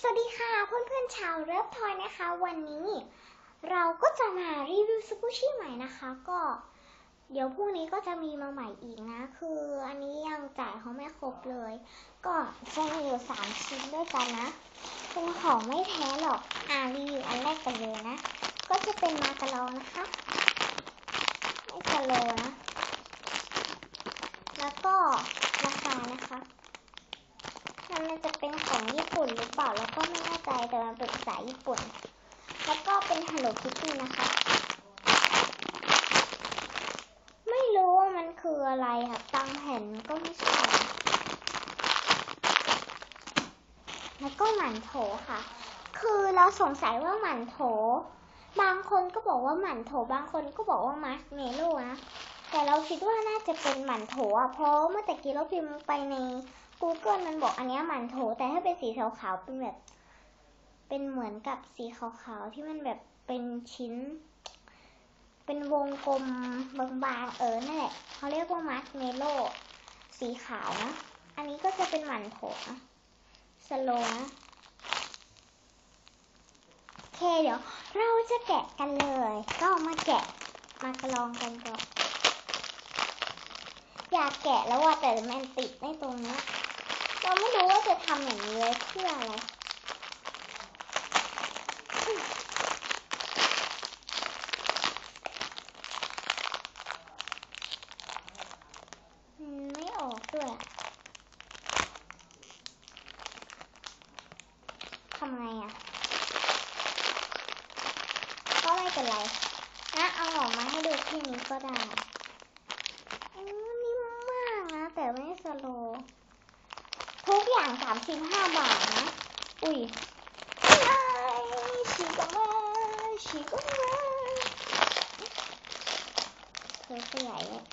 สวัสดีค่ะเพื่อนๆชาวเลิฟทอยนะคะ วันนี้เราก็จะมารีวิวสกูชี่ใหม่นะคะ ก็ เดี๋ยวพรุ่งนี้ก็จะมีมาใหม่อีกนะ คืออันนี้ยังจ่ายเขาไม่ครบเลย ก็จะมีอยู่สามชิ้นด้วยกันนะเป็นของไม่แท้หรอกอ่ารีวิวอันแรกกันเลยนะ ก็จะเป็นมากระลองนะคะไม่สโลนะ แล้วก็ราคานะคะ เป็นของญี่ปุ่นหรือเปล่าแล้วก็ไม่แน่ใจแต่มันเป็นภาษาญี่ปุ่น แล้วก็เป็น Hello Kitty นะคะ ไม่รู้ว่ามันคืออะไรค่ะตังแผ่นก็ไม่ใช่ แล้วก็หมันโถค่ะ คือเราสงสัยว่าหมันโถ บางคนก็บอกว่าหมันโถ บางคนก็บอกว่ามัสเมโล่นะแต่เราคิดว่าน่าจะเป็นหมันโถอะเพราะเมื่อตะกี้เราพิมพ์ไปใน Google มันบอกอันนี้หมันโถ แต่ถ้าเป็นสีขาวๆเป็นแบบ เป็นเหมือนกับสีขาวๆที่มันแบบเป็นชิ้น เป็นวงกลมบางๆเออนั่นแหละเขาเรียกว่ามัสเมโล่สีขาวนะ อันนี้ก็จะเป็นหมันโถนะสโลนะโอเคเดี๋ยว เราจะแกะกันเลย ก็มาแกะมากระลองกันก่อนอยากแกะแล้วว่าแต่มันติดในตรงนี้ เราไม่รู้ว่าจะทำอย่างนี้ไว้เพื่ออะไรไม่ออกด้วยทำไงอะก็ไม่เป็นไรนะเอาออกมาให้ดูแค่นี้ก็ได้อืมนิ่มมากนะ แต่ไม่สโลว์ อย่างสามสิบห้าบาทนะ อุ้ยไม่ฉีกออกมาฉีกออกมาเธอขยายเลย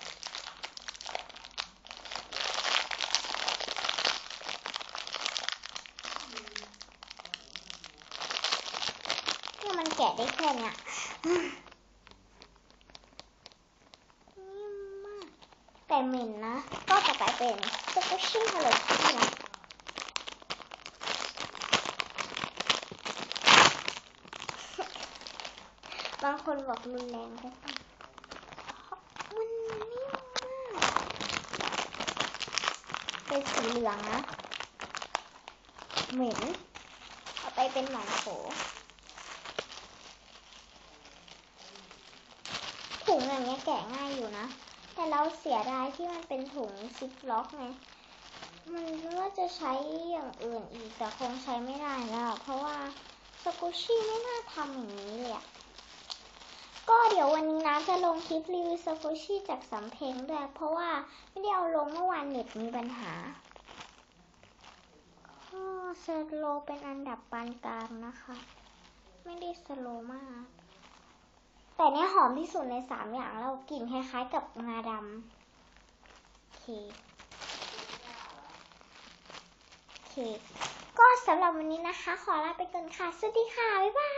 เนี่ยมันแกะได้แค่เนี้ยนิ่มมากแต่เหม็นนะ ก็จะกลายเป็นสกูชี่ฮัลโหลนะ บางคนบอกรุนแรงไปเปล่ามันนิ่มมากเป็นสีเหลืองนะ เหม็น เอาไปเป็นหมันโถถุงอย่างเงี้ยแกะง่ายอยู่นะ แต่เราเสียดายที่มันเป็นถุงซิปล็อกไงมันว่าจะใช้อย่างอื่นอีกแต่คงใช้ไม่ได้แล้ว เพราะว่าสกุชี่ไม่น่าทำอย่างนี้เลยอะ ก็เดี๋ยววันนี้นะจะลงคลิปรีวิวสกุชชี่จากสำเพ็งด้วย เพราะว่าไม่ได้เอาลงเมื่อวานเน็ตมีปัญหาก็สโลเป็นอันดับปานกลางนะคะ ไม่ได้สโลมาก แต่เนี้ยหอมที่สุดในสามอย่างแล้วกลิ่นคล้ายๆกับงาดำโอเคโอเคก็สำหรับวันนี้นะคะ ขอลาไปก่อนค่ะ สวัสดีค่ะ บ๊ายบ